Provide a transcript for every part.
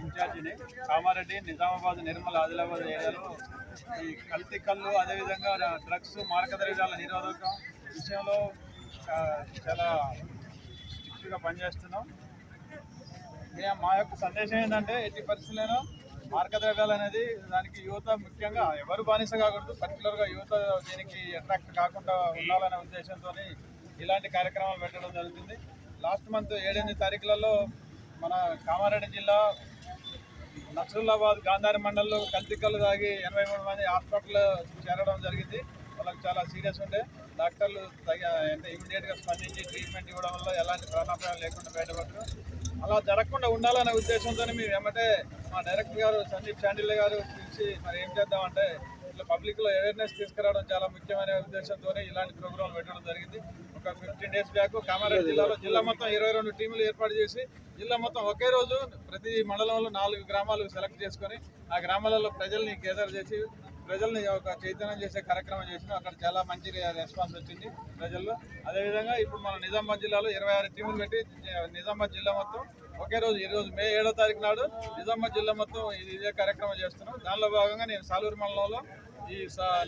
ఇన్ఛార్జిని కామారెడ్డి నిజామాబాద్ నిర్మల్ ఆదిలాబాద్ ఏరియాలో ఈ కల్తీ కళ్ళు అదేవిధంగా డ్రగ్స్ మారక ద్రవ్యాల నిరోధకం విషయంలో చాలా స్ట్రిక్ట్గా పనిచేస్తున్నాం. మేము మా యొక్క సందేశం ఏంటంటే ఎట్టి పరిస్థితుల్లో మార్క ద్రవ్యాలు అనేది దానికి యువత ముఖ్యంగా ఎవరు బానిస కాకూడదు పర్టికులర్గా యువత దీనికి అట్రాక్ట్ కాకుండా ఉండాలనే ఉద్దేశంతో ఇలాంటి కార్యక్రమాలు పెట్టడం జరుగుతుంది. లాస్ట్ మంత్ ఏడెనిమిది తారీఖులలో మన కామారెడ్డి జిల్లా నక్సలాబాద్ గాంధారి మండలంలో కల్తికలు తాగి ఎనభై మూడు మంది హాస్పిటల్ చేరడం జరిగింది. వాళ్ళకి చాలా సీరియస్ ఉండే. డాక్టర్లు తగ్గ అంటే ఇమీడియట్గా స్పందించి ట్రీట్మెంట్ ఇవ్వడం వల్ల ఎలాంటి ప్రాణాపాయం లేకుండా బయటపడరు అలా జరగకుండా ఉండాలనే ఉద్దేశంతో మేము ఏమంటే మా డైరెక్టర్ గారు సందీప్ శాండిల్ గారు పిలిచి మరి ఏం చేద్దామంటే ఇట్లా పబ్లిక్లో అవేర్నెస్ తీసుకురావడం చాలా ముఖ్యమైన ఉద్దేశంతో ఇలాంటి ప్రోగ్రాంలు పెట్టడం జరిగింది. ఒక ఫిఫ్టీన్ డేస్ బ్యాక్ కామారెడ్డి జిల్లాలో జిల్లా మొత్తం ఇరవై రెండు టీములు ఏర్పాటు చేసి జిల్లా మొత్తం ఒకే రోజు ప్రతి మండలంలో నాలుగు గ్రామాలు సెలెక్ట్ చేసుకొని ఆ గ్రామాలలో ప్రజల్ని గేదర్ చేసి ప్రజల్ని ఒక చైతన్యం చేసే కార్యక్రమం చేసిన అక్కడ చాలా మంచి రెస్పాన్స్ వచ్చింది ప్రజల్లో. అదేవిధంగా ఇప్పుడు మన నిజామాబాద్ జిల్లాలో ఇరవై ఆరు టీములు పెట్టి నిజామాబాద్ జిల్లా మొత్తం ఒకే రోజు ఈరోజు మే ఏడో తారీఖు నాడు నిజామాబాద్ జిల్లా మొత్తం ఇది ఇదే కార్యక్రమం చేస్తున్నాం. దానిలో భాగంగా నేను సాలూరు మండలంలో ఈ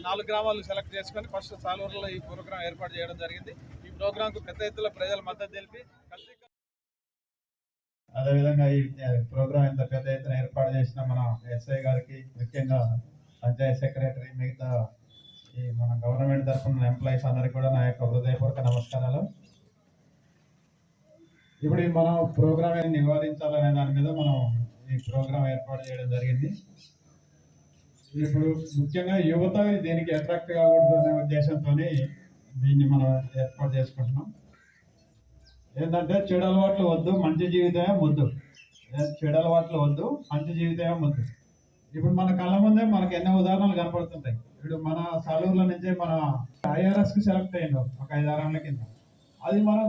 నాలుగు గ్రామాలు సెలెక్ట్ చేసుకొని ఫస్ట్ సాలూరులో ఈ ప్రోగ్రాం ఏర్పాటు చేయడం జరిగింది. ఈ ప్రోగ్రాంకు పెద్ద ఎత్తున ప్రజల మద్దతు తెలిపి అదేవిధంగా ఈ ప్రోగ్రాం ఇంత పెద్ద ఎత్తున ఏర్పాటు చేసిన మన ఎస్ఐ గారికి ముఖ్యంగా పంచాయత్ సెక్రటరీ మిగతా ఈ మన గవర్నమెంట్ తరఫున ఎంప్లాయీస్ అందరికీ కూడా నా యొక్క హృదయపూర్వక నమస్కారాలు. ఇప్పుడు ఈ మనం ప్రోగ్రామ్ నివారించాలనే దాని మీద మనం ఈ ప్రోగ్రాం ఏర్పాటు చేయడం జరిగింది. ఇప్పుడు ముఖ్యంగా యువత దీనికి అట్రాక్ట్ కాకూడదు అనే ఉద్దేశంతో దీన్ని మనం ఏర్పాటు చేసుకుంటున్నాం. ఏంటంటే చెడు అలవాట్లు వద్దు మంచి జీవితమే ముద్దు. చెడు అలవాట్లు వద్దు మంచి జీవితమే ముద్దు. ఇప్పుడు మన కళ్ళ ముందే మనకి ఎన్నో ఉదాహరణలు కనపడుతుంటాయి. ఇప్పుడు మన సాలూరులో నుంచే మన ఐఆర్ఎస్కి సెలెక్ట్ అయ్యిండు. ఒక ఐదు ఆరేళ్ళ కింద. అది మనం